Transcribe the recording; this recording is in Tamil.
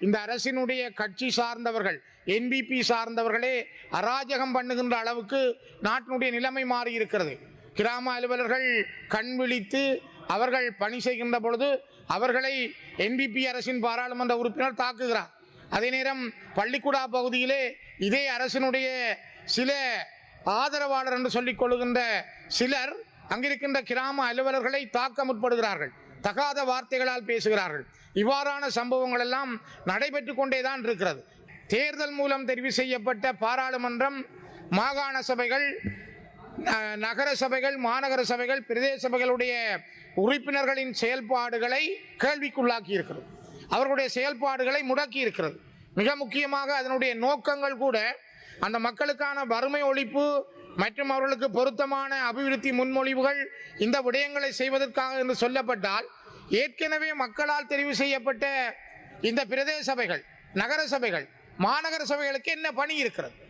இந்த அரசினுடைய கட்சி சார்ந்தவர்கள் என்பிபி சார்ந்தவர்களே அராஜகம் பண்ணுகின்ற அளவுக்கு நாட்டினுடைய நிலைமை மாறி இருக்கிறது கிராம அலுவலர்கள் கண் விழித்து அவர்கள் பணி செய்கின்ற பொழுது அவர்களை என்பிபி அரசின் பாராளுமன்ற உறுப்பினர் தாக்குகிறார். அதே நேரம் பள்ளிக்கூடா பகுதியிலே இதே அரசினுடைய சில ஆதரவாளர் என்று சொல்லிக் கொள்ளுகின்ற சிலர் அங்கிருக்கின்ற கிராம அலுவலர்களை தாக்க முற்படுகிறார்கள். தகாத வார்த்தைகளால் பேசுகிறார்கள். இவ்வாறான சம்பவங்கள் எல்லாம் நடைபெற்று கொண்டேதான் இருக்கிறது. தேர்தல் மூலம் தெரிவு செய்யப்பட்ட பாராளுமன்றம் மாகாண சபைகள் நகர சபைகள் மாநகர சபைகள் பிரதேச சபைகளுடைய உறுப்பினர்களின் செயல்பாடுகளை கேள்விக்குள்ளாக்கி இருக்கிறது அவர்களுடைய செயல்பாடுகளை முடக்கி இருக்கிறது மிக முக்கியமாக அதனுடைய நோக்கங்கள் கூட அந்த மக்களுக்கான வறுமை ஒழிப்பு மற்றும் அவர்களுக்கு பொருத்தமான அபிவிருத்தி முன்மொழிவுகள் இந்த விடயங்களை செய்வதற்காக என்று சொல்லப்பட்டால் ஏற்கனவே மக்களால் தெரிவு செய்யப்பட்ட இந்த பிரதேச சபைகள் நகர சபைகள் மாநகர சபைகளுக்கு என்ன பணி இருக்கிறது?